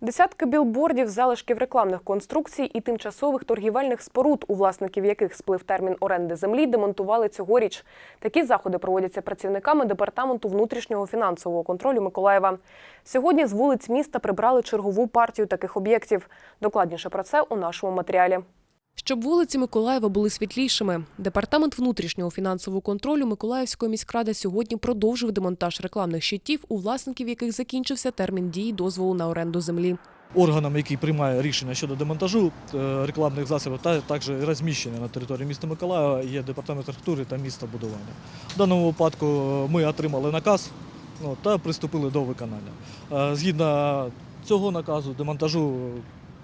Десятки білбордів, залишків рекламних конструкцій і тимчасових торгівельних споруд, у власників яких сплив термін оренди землі, демонтували цьогоріч. Такі заходи проводяться працівниками департаменту внутрішнього фінансового контролю Миколаєва. Сьогодні з вулиць міста прибрали чергову партію таких об'єктів. Докладніше про це у нашому матеріалі. Щоб вулиці Миколаєва були світлішими, департамент внутрішнього фінансового контролю Миколаївської міськради сьогодні продовжив демонтаж рекламних щитів, у власників яких закінчився термін дії дозволу на оренду землі. Органом, який приймає рішення щодо демонтажу е, рекламних засобів та також розміщення на території міста Миколаєва, є департамент архітектури та містобудування. В даному випадку ми отримали наказ ну, та приступили до виконання. Е, Згідно цього наказу демонтажу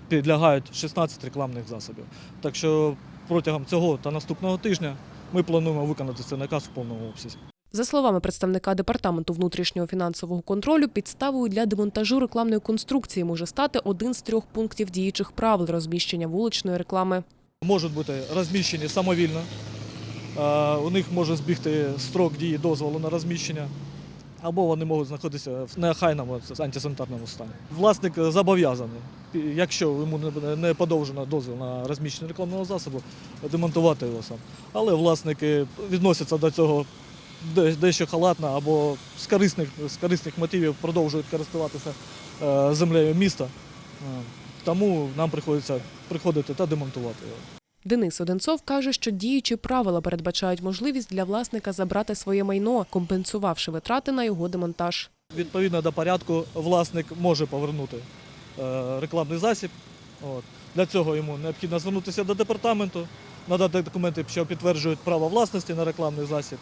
підлягають 16 рекламних засобів. Так що протягом цього та наступного тижня ми плануємо виконати цей наказ в повному обсязі. За словами представника департаменту внутрішнього фінансового контролю, підставою для демонтажу рекламної конструкції може стати один з трьох пунктів діючих правил розміщення вуличної реклами. можуть бути розміщені самовільно. Е, У них може збігти строк дії дозволу на розміщення, або вони можуть знаходитися в неохайному антисанітарному стані. Власник зобов'язаний, якщо йому не подовжено дозвіл на розміщення рекламного засобу, демонтувати його сам. Але власники відносяться до цього дещо халатно або з корисних, з корисних мотивів продовжують користуватися е, землею міста. Е, Тому нам приходиться приходити та демонтувати його. Денис Одинцов каже, що діючі правила передбачають можливість для власника забрати своє майно, компенсувавши витрати на його демонтаж. Відповідно до порядку, власник може повернути е, рекламний засіб. Для цього йому необхідно звернутися до департаменту, надати документи, що підтверджують право власності на рекламний засіб,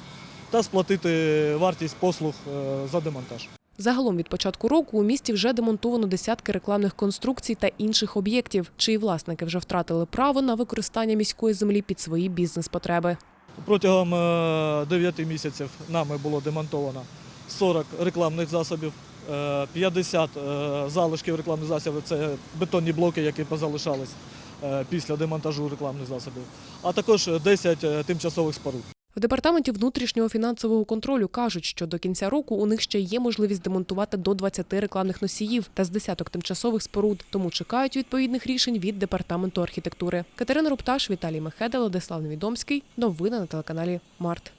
та сплатити вартість послуг е, за демонтаж. Загалом від початку року у місті вже демонтовано десятки рекламних конструкцій та інших об'єктів, чиї власники вже втратили право на використання міської землі під свої бізнес-потреби. Протягом 9 місяців нами було демонтовано 40 рекламних засобів, е, 50 е, залишків рекламних засобів це бетонні блоки, які позалишались е, після демонтажу рекламних засобів, а також 10 е, тимчасових споруд. В департаменті внутрішнього фінансового контролю кажуть, що до кінця року у них ще є можливість демонтувати до 20 рекламних носіїв та з десяток тимчасових споруд, тому чекають відповідних рішень від департаменту архітектури. Катерина Рупташ, Віталій Мехеда, Владислав Невідомський. Новини на телеканалі Март.